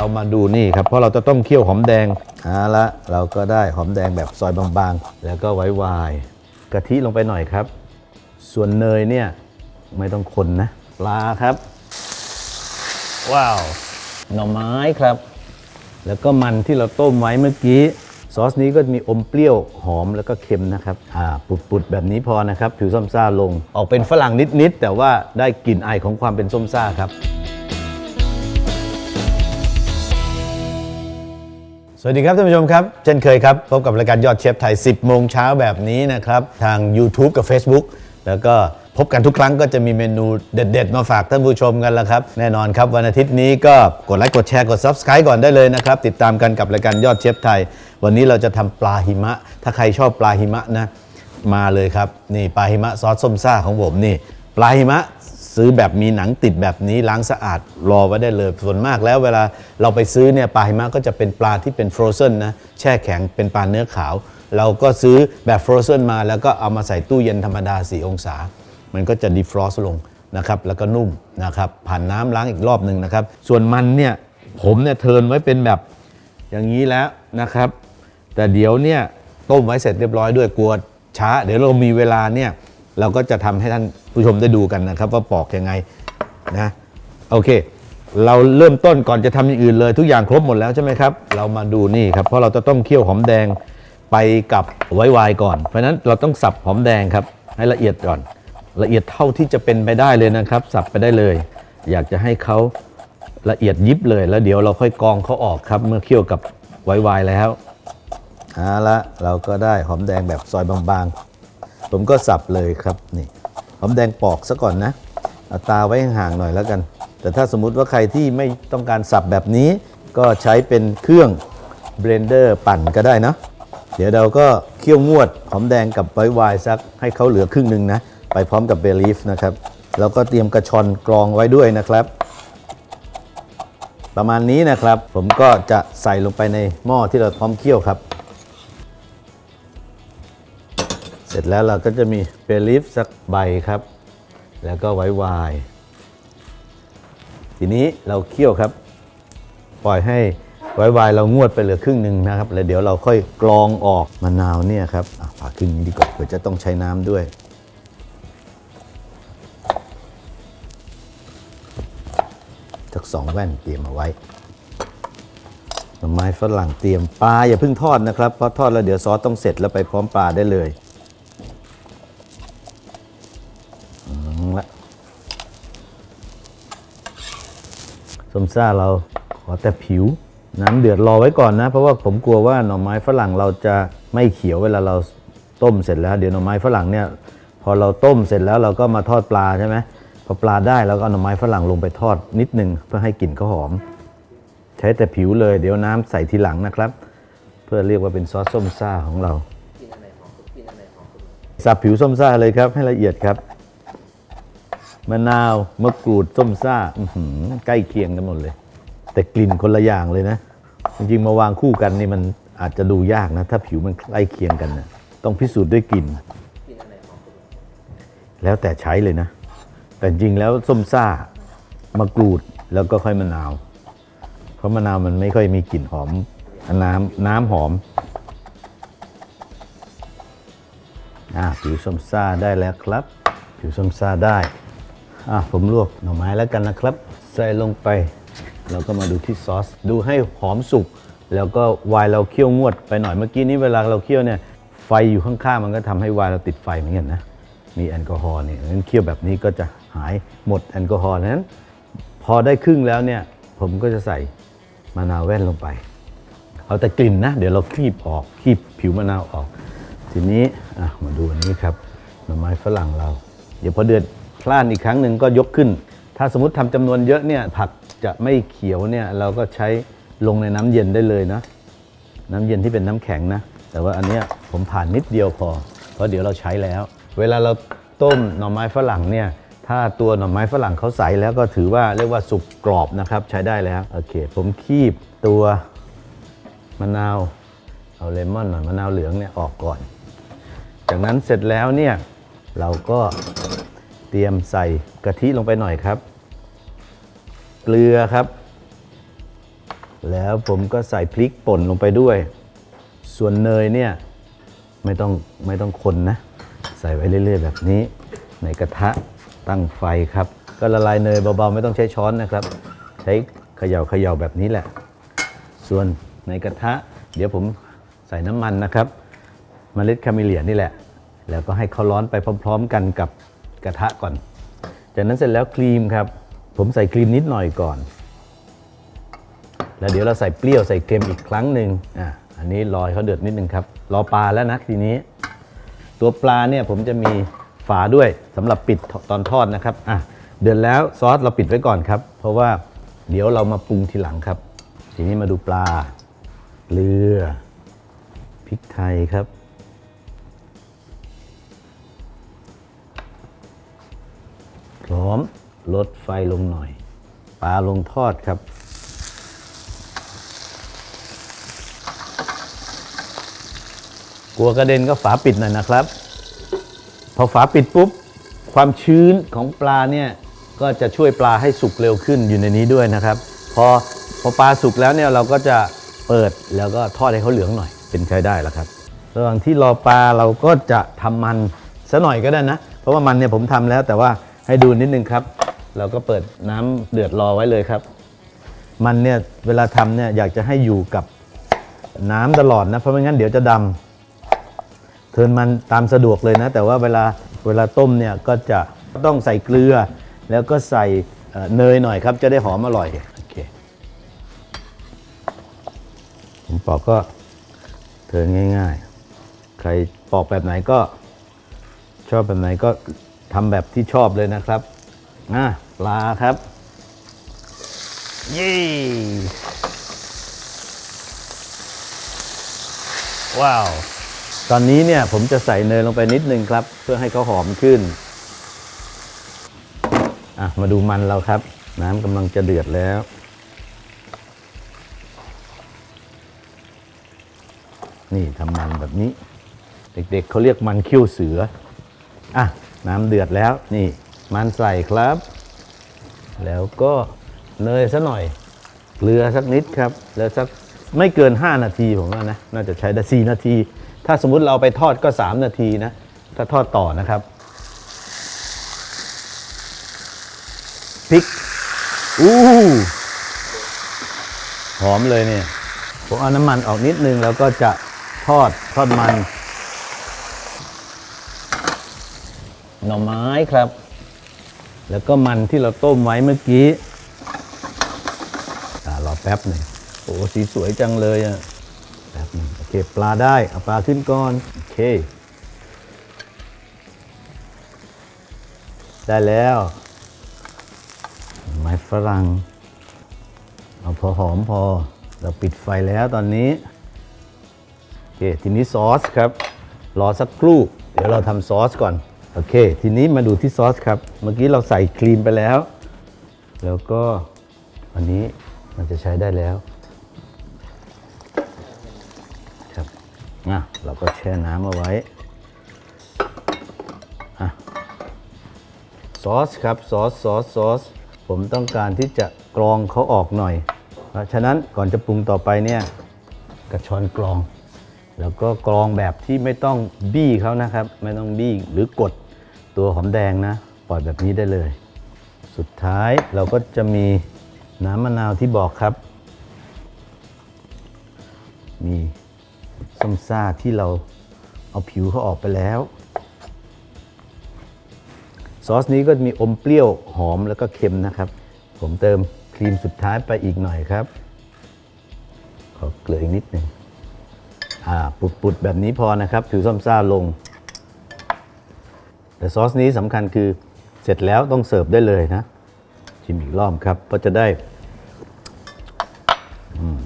เรามาดูนี่ครับ เพราะเราจะต้องเคี่ยวหอมแดงเอาละเราก็ได้หอมแดงแบบซอยบางๆ แล้วก็ไว้วายกะทิลงไปหน่อยครับ ส่วนเนยเนี่ยไม่ต้องคนนะ ปลาครับ ว้าว หน่อไม้ครับ แล้วก็มันที่เราต้มไว้เมื่อกี้ซอสนี้ก็มีอมเปรี้ยวหอมแล้วก็เค็มนะครับ อ่า ปุดๆ แบบนี้พอนะครับ ผิวส้มซ่าลง ออกเป็นฝรั่งนิด ๆ แต่ว่าได้กลิ่นไอของความเป็นส้มซ่าครับ สวัสดีครับท่านผู้ชมครับ เช่นเคยครับ พบกับรายการยอดเชฟไทย 10 โมงเช้าแบบนี้นะครับ ทาง YouTube กับ Facebook แล้วก็พบกันทุกครั้งก็จะมีเมนูเด็ด ๆ มาฝากท่านผู้ชมกันแล้วครับ แน่นอนครับ วันอาทิตย์นี้ก็กดไลค์กดแชร์กด Subscribe ก่อนได้เลยนะครับ ติดตามกันกับรายการยอดเชฟไทย วันนี้เราจะทำปลาหิมะ ถ้าใครชอบปลาหิมะนะมาเลยครับนี่ปลาหิมะซอสส้มซ่าของผมนี่ ปลาหิมะ ซื้อแบบมีหนังติดแบบนี้ล้างสะอาดรอไว้ได้เลย ส่วนมากแล้วเวลาเราไปซื้อเนี่ยปลาหิมะก็จะเป็นปลาที่เป็นฟรอเซนนะแช่แข็งเป็นปลาเนื้อขาว เราก็ซื้อแบบฟรอเซนมา แล้วก็เอามาใส่ตู้เย็นธรรมดา 4 องศา มันก็จะดีฟรอสลงนะครับแล้วก็นุ่มนะครับผ่านน้ำล้างอีกรอบหนึ่งนะครับ ส่วนมันเนี่ยผมเนี่ยเทินไว้เป็นแบบอย่างนี้แล้วนะครับ แต่เดี๋ยวเนี่ยต้มไว้เสร็จเรียบร้อยด้วยกลัวช้า เดี๋ยวเรามีเวลาเนี่ย เราก็จะทำให้ท่านผู้ชมได้ดูกันนะครับ ว่าปอกยังไงนะโอเค เราเริ่มต้นก่อนจะทำอย่างอื่นเลย ทุกอย่างครบหมดแล้วใช่ไหมครับ เรามาดูนี่ครับ เพราะเราจะต้องเคี่ยวหอมแดงไปกับไว้วายก่อน เพราะฉะนั้นเราต้องสับหอมแดงครับ ให้ละเอียดก่อน ละเอียดเท่าที่จะเป็นไปได้เลยนะครับ สับไปได้เลย อยากจะให้เขาละเอียดยิบเลยแล้วเดี๋ยวเราค่อยกรองเขาออกครับ เมื่อเคี่ยวกับไว้วายแล้วเอาละเราก็ได้หอมแดงแบบซอยบางๆ ผมก็สับเลยครับนี่หอมแดงปอกซะก่อนนะเอาตาไว้ห่างๆหน่อยแล้วกัน แต่ถ้าสมมุติว่าใครที่ไม่ต้องการสับแบบนี้ ก็ใช้เป็นเครื่องเบลนเดอร์ปั่นก็ได้นะเดี๋ยวเราก็เคี่ยวงวดหอมแดงกับไวท์ไวน์สักให้เขาเหลือครึ่งหนึ่งนะ ไปพร้อมกับเบลีฟนะครับ แล้วก็เตรียมกระชอนกรองไว้ด้วยนะครับ ประมาณนี้นะครับ ผมก็จะใส่ลงไปในหม้อที่เราพร้อมเคี่ยวครับ ร็จแล้วเราก็จะมีเบลีฟสักใบครับ แล้วก็ไว้วาย ทีนี้เราเคี่ยวครับ ปล่อยให้ไว้วายเรางวดไปเหลือครึ่งหนึ่งนะครับ แล้วเดี๋ยวเราค่อยกรองออกมะนาวเนี่ยครับผ่าครึ่งนี้ดีกว่าเผื่อจะต้องใช้น้ำด้วยสักสองแว่นเตรียมเอาไว้หน่อไม้ฝรั่งเตรียมปลาอย่าเพิ่งทอดนะครับ เพราะทอดแล้วเดี๋ยวซอสต้องเสร็จแล้วไปพร้อมปลาได้เลย ส้มซ่าเราขอแต่ผิว น้ำเดือดรอไว้ก่อนนะ เพราะว่าผมกลัวว่าหน่อไม้ฝรั่งเราจะไม่เขียวเวลาเราต้มเสร็จแล้ว เดี๋ยวหน่อไม้ฝรั่งเนี่ยพอเราต้มเสร็จแล้วเราก็มาทอดปลาใช่ไหมพอปลาได้เราก็เอาหน่อไม้ฝรั่งลงไปทอดนิดนึงเพื่อให้กลิ่นเขาหอม ใช้แต่ผิวเลยเดี๋ยวน้ำใส่ทีหลังนะครับ เพื่อเรียกว่าเป็นซอสส้มซ่าของเราสับผิวส้มซ่าเลยครับให้ละเอียดครับ มะนาวมะกรูดส้มซ่าใกล้เคียงกันหมดเลย แต่กลิ่นคนละอย่างเลยนะ จริงๆมาวางคู่กันนี่มันอาจจะดูยากนะ ถ้าผิวมันใกล้เคียงกันนะต้องพิสูจน์ด้วยกลิ่นแล้วแต่ใช้เลยนะ แต่จริงแล้วส้มซ่ามะกรูดแล้วก็ค่อยมะนาว เพราะมะนาวมันไม่ค่อยมีกลิ่นหอมน้ำน้ำหอมอ่าผิวส้มซ่าได้แล้วครับ ผิวส้มซ่าได้ อ่าผมลวกหน่อไม้แล้วกันนะครับ ใส่ลงไป เราก็มาดูที่ซอส ดูให้หอมสุก แล้วก็ไวน์เราเคี่ยวงวดไปหน่อยเมื่อกี้นี้เวลาเราเคี่ยวเนี่ยไฟอยู่ข้างๆมันก็ทำให้ไวน์เราติดไฟเหมือนกันนะมีแอลกอฮอล์เนี่ยงั้นเคี่ยวแบบนี้ก็จะหายหมดแอลกอฮอล์นั้น พอได้ครึ่งแล้วเนี่ยผมก็จะใส่มะนาวแว่นลงไป เอาแต่กลิ่นนะ เดี๋ยวเราคีบออกคีบผิวมะนาวออก ทีนี้อะมาดูอันนี้ครับหน่อไม้ฝรั่งเรา เดี๋ยวพอเดือด พลานอีกครั้งหนึ่งก็ยกขึ้น ถ้าสมมติทำจำนวนเยอะเนี่ยผักจะไม่เขียวเนี่ยเราก็ใช้ลงในน้ำเย็นได้เลยนะ น้ำเย็นที่เป็นน้ำแข็งนะ แต่ว่าอันเนี้ยผมผ่านนิดเดียวพอ เพราะเดี๋ยวเราใช้แล้ว เวลาเราต้มหน่อไม้ฝรั่งเนี่ยถ้าตัวหน่อไม้ฝรั่งเขาใสแล้วก็ถือว่าเรียกว่าสุกกรอบนะครับใช้ได้แล้วโอเค ผมคีบตัวมะนาวเอาเลมอนหน่อยมะนาวเหลืองเนี่ยออกก่อน จากนั้นเสร็จแล้วเนี่ยเราก็ เตรียมใส่กะทิลงไปหน่อยครับ เกลือครับ แล้วผมก็ใส่พริกป่นลงไปด้วย ส่วนเนยเนี่ยไม่ต้องไม่ต้องคนนะ ใส่ไว้เรื่อย ๆ แบบนี้ ในกระทะตั้งไฟครับ ก็ละลายเนยเบาๆ ไม่ต้องใช้ช้อนนะครับ ใช้เขย่าเขย่าแบบนี้แหละ ส่วนในกระทะ เดี๋ยวผมใส่น้ำมันนะครับเมล็ดคาเมเลียนี่แหละ แล้วก็ให้เขาร้อนไปพร้อม ๆ กันกับ กระทะก่อน จากนั้นเสร็จแล้วครีมครับ ผมใส่ครีมนิดหน่อยก่อน แล้วเดี๋ยวเราใส่เปรี้ยวใส่เค็มอีกครั้งหนึ่งอะอันนี้รอให้เขาเดือดนิดนึงครับ รอปลาแล้วนะทีนี้ ตัวปลาเนี่ยผมจะมีฝาด้วยสำหรับปิดตอนทอดนะครับอะเดือดแล้วซอสเราปิดไว้ก่อนครับ เพราะว่าเดี๋ยวเรามาปรุงทีหลังครับ ทีนี้มาดูปลาเกลือพริกไทยครับ อมลดไฟลงหน่อย ปลาลงทอดครับ กลัวกระเด็นก็ฝาปิดหน่อยนะครับ พอฝาปิดปุ๊บ ความชื้นของปลาเนี่ย ก็จะช่วยปลาให้สุกเร็วขึ้นอยู่ในนี้ด้วยนะครับ พอพอปลาสุกแล้วเนี่ยเราก็จะเปิดแล้วก็ทอดให้เขาเหลืองหน่อยเป็นใช้ได้แล้วครับ ระหว่างที่รอปลาเราก็จะทำมันซะหน่อยก็ได้นะ เพราะว่ามันเนี่ยผมทำแล้วแต่ว่า ให้ดูนิดนึงครับ เราก็เปิดน้ำเดือดรอไว้เลยครับ มันเนี่ยเวลาทำเนี่ยอยากจะให้อยู่กับน้ำตลอดนะ เพราะไม่งั้นเดี๋ยวจะดำเทิร์นมันตามสะดวกเลยนะ แต่ว่าเวลาเวลาต้มเนี่ยก็จะต้องใส่เกลือ แล้วก็ใส่เอ่อเนยหน่อยครับ จะได้หอมอร่อยโอเคผมปอกก็เทิร์นง่าย ๆ ใครปอกแบบไหนก็ชอบแบบไหนก็ ทำแบบที่ชอบเลยนะครับอะปลาครับ เย้ว้าว ตอนนี้เนี่ยผมจะใส่เนยลงไปนิดนึงครับ เพื่อให้เขาหอมขึ้น อะ มาดูมันเราครับ น้ำกำลังจะเดือดแล้วนี่ทำมันแบบนี้ เด็กๆเขาเรียกมันเขี้วเสือ อะ น้ำเดือดแล้วนี่มันใส่ครับ แล้วก็เนยสัหน่อย เกลือสักนิดครับ แล้วสักไม่เกิน 5 นาทีผมว่านะ น่าจะใช้ได้4นาที ถ้าสมมุติเราเอาไปทอดก็ 3 นาทีนะ ถ้าทอดต่อนะครับพริกอู้หอมเลยเนี่ย ผมเอาน้ำมันออกนิดนึงแล้วก็จะทอดทอดมัน หน่อไม้ครับ แล้วก็มันที่เราต้มไว้เมื่อกี้รอแป๊บหนึ่งโอ้สีสวยจังเลยอะแป๊บนึงโอเคปลาได้เอาปลาขึ้นก่อนโอเค ได้แล้ว ไม้ฝรั่งเอาพอหอมพอ เราปิดไฟแล้วตอนนี้โอเคทีนี้ซอสครับ รอสักครู่ เดี๋ยวเราทำซอสก่อน โอเค ทีนี้มาดูที่ซอสครับ เมื่อกี้เราใส่ครีมไปแล้ว แล้วก็อันนี้มันจะใช้ได้แล้วครับอะเราก็แช่น้ำเอาไว้อะซอสครับซอสซอสซอสผมต้องการที่จะกรองเขาออกหน่อย เพราะฉะนั้นก่อนจะปรุงต่อไปเนี่ยกระชอนกรอง แล้วก็กรองแบบที่ไม่ต้องบี้เขานะครับ ไม่ต้องบี้หรือกดตัวหอมแดงนะปล่อยแบบนี้ได้เลย สุดท้ายเราก็จะมีน้ำมะนาวที่บอกครับ มีส้มซ่าที่เราเอาผิวเขาออกไปแล้ว ซอสนี้ก็จะมีอมเปรี้ยวหอมแล้วก็เค็มนะครับ ผมเติมครีมสุดท้ายไปอีกหน่อยครับ ขอเกลืออีกนิดหนึ่ง ปุดๆแบบนี้พอนะครับถือส้มซ่าลง แต่ซอสนี้สำคัญคือเสร็จแล้วต้องเสิร์ฟได้เลยนะ ชิมอีกรอบครับเพราะจะได้อืม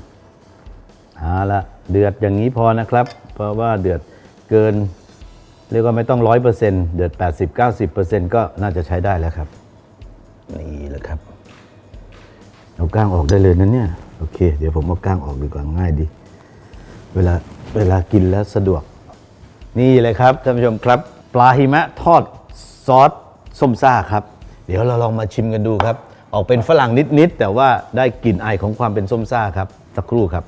เอาละเดือดอย่างนี้พอนะครับ เพราะว่าเดือดเกิน เรียกว่าไม่ต้องร้อยเปอร์เซ็นต์เดือด 80 90เปอร์เซ็นต์ก็น่าจะใช้ได้แล้วครับ นี่แหละครับ เอาก้างออกได้เลยนะเนี่ย โอเค เดี๋ยวผมเอาก้างออกดีกว่าง่ายดี เวลา เวลากินแล้วสะดวก นี่เลยครับท่านผู้ชมครับ ปลาหิมะทอดซอสส้มซ่าครับ เดี๋ยวเราลองมาชิมกันดูครับ ออกเป็นฝรั่งนิดๆแต่ว่าได้กลิ่นไอายของความเป็นส้มซ่าครับสักครู่ครับ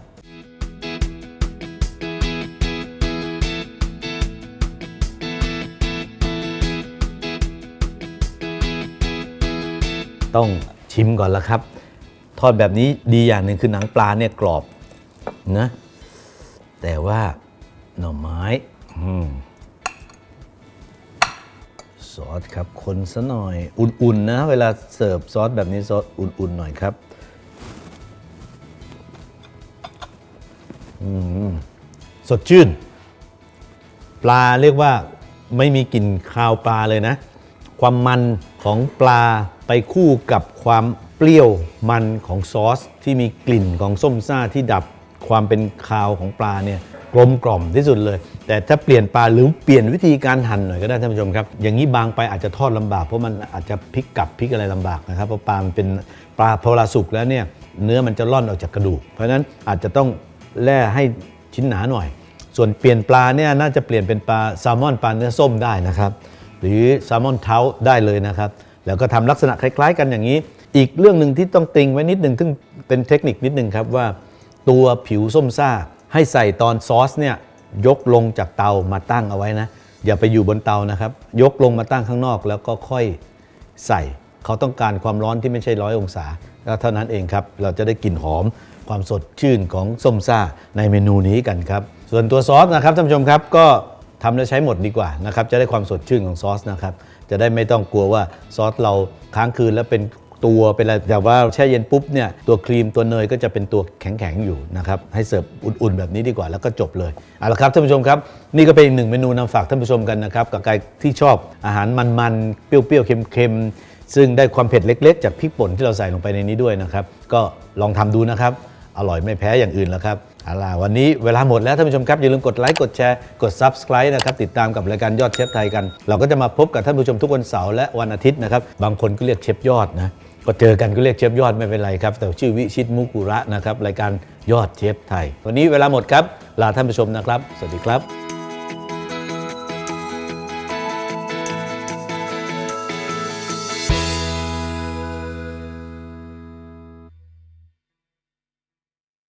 ต้องชิมก่อนแล้วครับ ทอดแบบนี้ดีอย่างหนึ่งคือหนังปลาเนี่ยกรอบนะ แต่ว่าหน่อไม้อืมซอสครับคนซะหน่อย อุ่นๆนะ เวลาเสิร์ฟซอสแบบนี้ซอสอุ่นๆหน่อยครับอืมสดชื่น ปลาเรียกว่าไม่มีกลิ่นคาวปลาเลยนะ ความมันของปลาไปคู่กับความเปรี้ยวมันของซอส ที่มีกลิ่นของส้มซ่าที่ดับ ความเป็นคาวของปลาเนี่ยกลมกล่อมที่สุดเลย แต่ถ้าเปลี่ยนปลาหรือเปลี่ยนวิธีการหั่นหน่อยก็ได้ท่านผู้ชมครับ อย่างนี้บางไปอาจจะทอดลำบากเพราะมันอาจจะพลิกกลับพลิกอะไรลำบากนะครับเพราะปลามันเป็นปลาพอลาสุกแล้วเนี่ยเนื้อมันจะล่อนออกจากกระดูก เพราะฉะนั้นอาจจะต้องแล่ให้ชิ้นหนาหน่อย ส่วนเปลี่ยนปลาเนี่ยน่าจะเปลี่ยนเป็นปลาแซลมอนปลาเนื้อส้มได้นะครับหรือแซลมอนเท้าได้เลยนะครับแล้วก็ทำลักษณะคล้าย ๆ กันอย่างนี้ อีกเรื่องหนึ่งที่ต้องติงไว้นิดหนึ่งซึ่งเป็นเทคนิคนิดหนึ่งครับว่า ตัวผิวส้มซ่า ให้ใส่ตอนซอสเนี่ยยกลงจากเตามาตั้งเอาไว้นะ อย่าไปอยู่บนเตานะครับ ยกลงมาตั้งข้างนอกแล้วก็ค่อยใส่ เขาต้องการความร้อนที่ไม่ใช่ร้อยองศาแล้วเท่านั้นเองครับ เราจะได้กลิ่นหอมความสดชื่นของส้มซ่าในเมนูนี้กันครับ ส่วนตัวซอสนะครับท่านผู้ชมครับก็ทำแล้วใช้หมดดีกว่านะครับจะได้ความสดชื่นของซอสนะครับจะได้ไม่ต้องกลัวว่าซอสเราค้างคืนแล้วเป็น ตัวเป็นอะไรแต่ว่าแช่เย็นปุ๊บเนี่ยตัวครีมตัวเนยก็จะเป็นตัวแข็งๆอยู่นะครับให้เสิร์ฟอุ่นๆแบบนี้ดีกว่าแล้วก็จบเลยเอาละครับท่านผู้ชมครับ นี่ก็เป็นอีกหนึ่งเมนูนำฝากท่านผู้ชมกันนะครับกับใครที่ชอบอาหารมันๆเปรี้ยวๆเค็มๆซึ่งได้ความเผ็ดเล็ก ๆ จากพริกป่นที่เราใส่ลงไปในนี้ด้วยนะครับก็ลองทำดูนะครับอร่อยไม่แพ้อย่างอื่นแล้วครับ เอาล่ะวันนี้เวลาหมดแล้วท่านผู้ชมครับอย่าลืมกดไลค์กดแชร์กด Subscribe นะครับติดตามกับรายการยอดเชฟไทยกัน เราก็จะมาพบกับท่านผู้ชมทุกวันเสาร์และวันอาทิตย์นะครับบางคนก็เรียกเชฟยอดนะก็เจอกันก็เรียกเชฟยอดไม่เป็นไรครับ แต่ชื่อวิชิตมุกุระนะครับรายการยอดเชฟไทย วันนี้เวลาหมดครับลาท่านผู้ชมนะครับ สวัสดีครับ